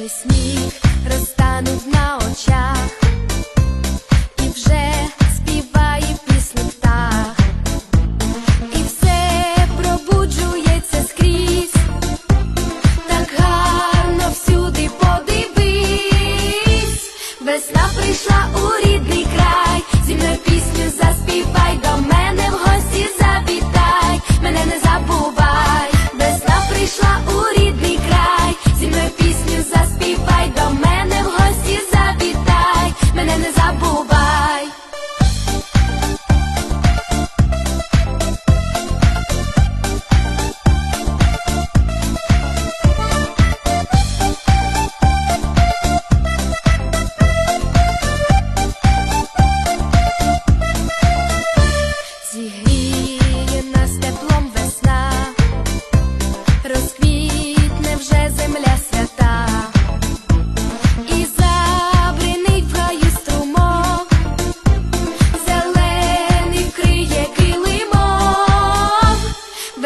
же сніг розтанув на